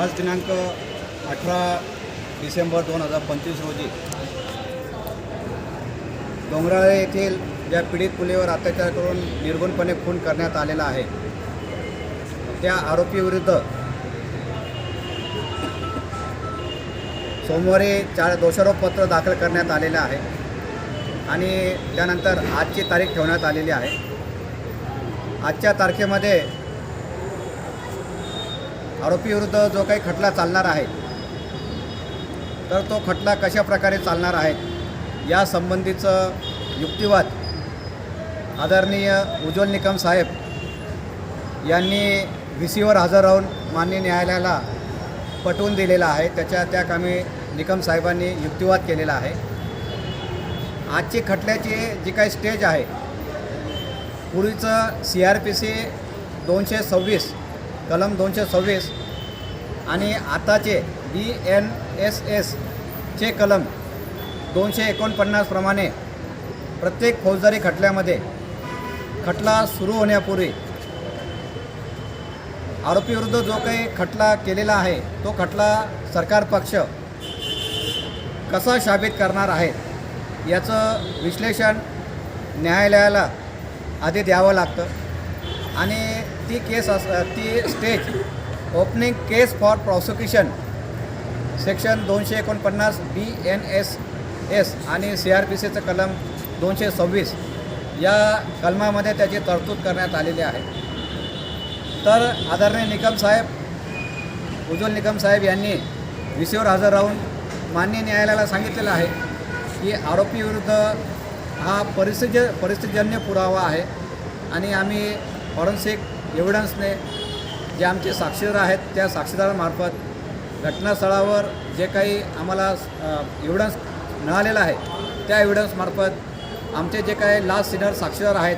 आज दिनांक अठरा डिसेंबर दोन हजार पंचवीस रोजी डोंगराळे येथील ज्या पीडित मुलीवर अत्याचार करून निर्गुणपणे खून करण्यात आलेला आहे त्या आरोपीविरुद्ध सोमवारी चार दोषारोपपत्र दाखल करण्यात आलेलं आहे आणि त्यानंतर आजची तारीख ठेवण्यात आलेली आहे. आजच्या तारखेमध्ये आरोपीविरुद्ध जो काही खटला चालणार आहे तर तो खटला कशा प्रकारे चालणार आहे या संबंधीचं युक्तिवाद आदरणीय उज्ज्वल निकम साहेब यांनी व्ही सीवर हजर राहून मान्य न्यायालयाला पटवून दिलेला आहे. त्याच्या त्या कामी निकम साहेबांनी युक्तिवाद केलेला आहे. आजची खटल्याची जी काही स्टेज आहे पूर्वीचं सी आर पी सी दोनशे सव्वीस कलम दोनशे सव्वीस आणि आताचे बी एन एस एसचे कलम दोनशे एकोणपन्नासप्रमाणे प्रत्येक फौजदारी खटल्यामध्ये खटला सुरू होण्यापूर्वी आरोपीविरुद्ध जो काही खटला केलेला आहे तो खटला सरकार पक्ष कसा साबित करणार आहे याचं विश्लेषण न्यायालयाला आधी द्यावं लागतं. आणि ती केस अस ती stage opening case for prosecution section दोनशे एकोणपन्नास बी एन एस एस आणि सी आर पी सीचं कलम दोनशे सव्वीस या कलमामध्ये त्याची तरतूद करण्यात आलेली आहे. तर आदरणीय निकम साहेब उज्ज्वल निकम साहेब यांनी विषयावर हजर राहून मान्य न्यायालयाला सांगितलेलं आहे की आरोपीविरुद्ध हा परिस्थिती परिस्थितीजन्य पुरावा आहे आणि आम्ही फॉरेन्सिक एव्हिडन्सने जे आमचे साक्षीदार आहेत त्या साक्षीदारांमार्फत घटनास्थळावर जे काही आम्हाला एव्हिडन्स मिळालेला आहे त्या एव्हिडन्समार्फत आमचे जे काही लास्ट सिनियर साक्षीदार आहेत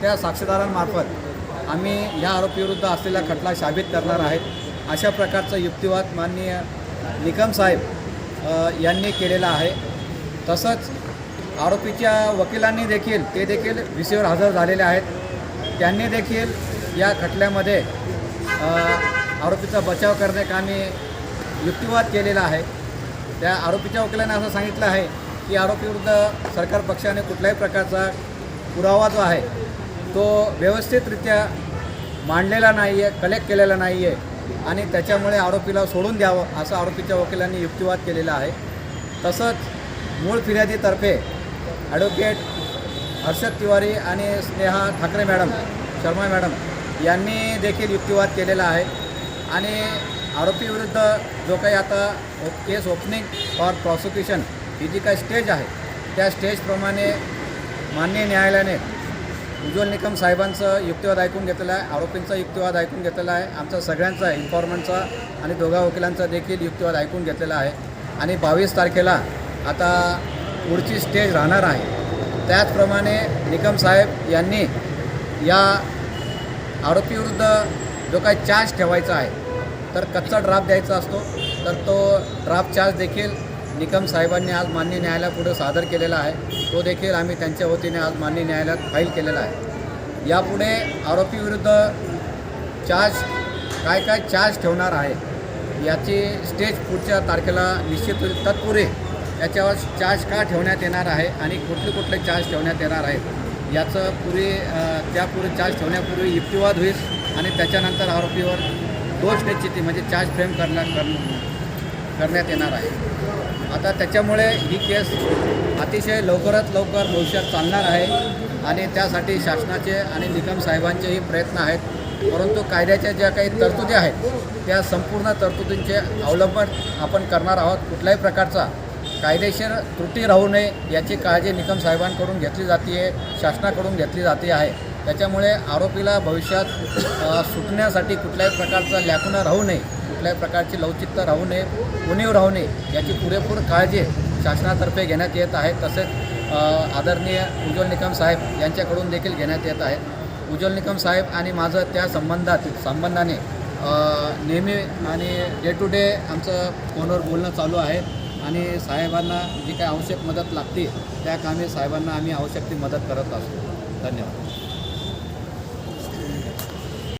त्या साक्षीदारांमार्फत आम्ही या आरोपीविरुद्ध असलेला खटला साबित करणार आहेत. अशा प्रकारचा युक्तिवाद माननीय निकम साहेब यांनी केलेला आहे. तसंच आरोपीच्या वकिलांनी देखील ते देखील विषयावर हजर झालेले आहेत. त्यांनी देखील या खटल्यामध्ये आरोपीचा बचाव करण्याकामी युक्तिवाद केलेला आहे. त्या आरोपीच्या वकिलांनी असं सांगितलं आहे की आरोपीविरुद्ध सरकार पक्षाने कुठल्याही प्रकारचा पुरावा जो आहे तो व्यवस्थितरित्या मांडलेला नाही आहे कलेक्ट केलेला नाही आहे आणि त्याच्यामुळे आरोपीला सोडून द्यावं असं आरोपीच्या वकिलांनी युक्तिवाद केलेला आहे. तसंच मूळ फिर्यादीतर्फे ॲडव्होकेट हर्षद तिवारी आणि स्नेहा ठाकरे मॅडम शर्मा मॅडम यांनी देखील युक्तिवाद केलेला आहे. आणि आरोपीविरुद्ध जो काही आता केस ओपनिंग फॉर प्रॉसिक्युशन ही जी काही स्टेज आहे त्या स्टेजप्रमाणे माननीय न्यायालयाने उज्ज्वल निकम साहेबांचं युक्तिवाद ऐकून घेतलेला आहे आरोपींचा युक्तिवाद ऐकून घेतलेला आहे आमचा सगळ्यांचा इन्फॉर्मंटचा आणि दोघा वकिलांचा देखील युक्तिवाद ऐकून घेतलेला आहे. आणि बावीस तारखेला आता पुढची स्टेज राहणार आहे. त्याचप्रमाणे निकम साहेब यांनी या आरोपीविरुद्ध जो काही चार्ज ठेवायचा आहे तर कच्चा ड्राफ्ट द्यायचा असतो. तर तो ड्राफ्ट चार्ज देखील निकम साहेबांनी आज मान्य न्यायालयापुढे सादर केलेला आहे. तो देखील आम्ही त्यांच्या वतीने आज मान्य न्यायालयात फाईल केलेला आहे. यापुढे आरोपीविरुद्ध चार्ज काय काय चार्ज ठेवणार आहे याची स्टेज पुढच्या तारखेला निश्चित होईल. तत्पूर्वी याच्यावर चार्ज का ठेवण्यात येणार आहे आणि कुठले कुठले चार्ज ठेवण्यात येणार आहेत याचं पूर्वी अ, चार्ज ठेवण्यापूर्वी युक्तिवाद होईल आणि त्याच्यानंतर आरोपीवर दोष निश्चिती म्हणजे चार्ज फ्रेम करण्या कर करण्यात येणार आहे. आता त्याच्यामुळे ही केस अतिशय लवकरात लवकर भविष्यात चालणार आहे आणि त्यासाठी शासनाचे आणि निकम साहेबांचेही प्रयत्न आहेत. परंतु कायद्याच्या ज्या काही तरतुदी आहेत त्या संपूर्ण तरतुदींचे अवलंबन आपण करणार आहोत. कुठल्याही प्रकारचा कायदेशीर त्रुटी राहू नये याची काळजी निकम साहेबांकडून घेतली जाते आहे शासनाकडून घेतली जाते आहे. त्याच्यामुळे आरोपीला भविष्यात सुटण्यासाठी कुठल्याही प्रकारचा लॅकुना राहू नये कुठल्याही प्रकारची लवचिकता राहू नये उणीव राहू नये याची पुरेपूर काळजी शासनातर्फे घेण्यात येत आहे. तसेच आदरणीय उज्ज्वल निकम साहेब यांच्याकडून देखील घेण्यात येत आहे. उज्ज्वल निकम साहेब आणि माझं त्या संबंधात संबंधाने नेहमी आणि डे टू डे आमचं फोनवर बोलणं चालू आहे. आणि साहेबांना जी काही आवश्यक मदत लागते त्या कामी साहेबांना आम्ही आवश्यक ती मदत करत असतो. धन्यवाद.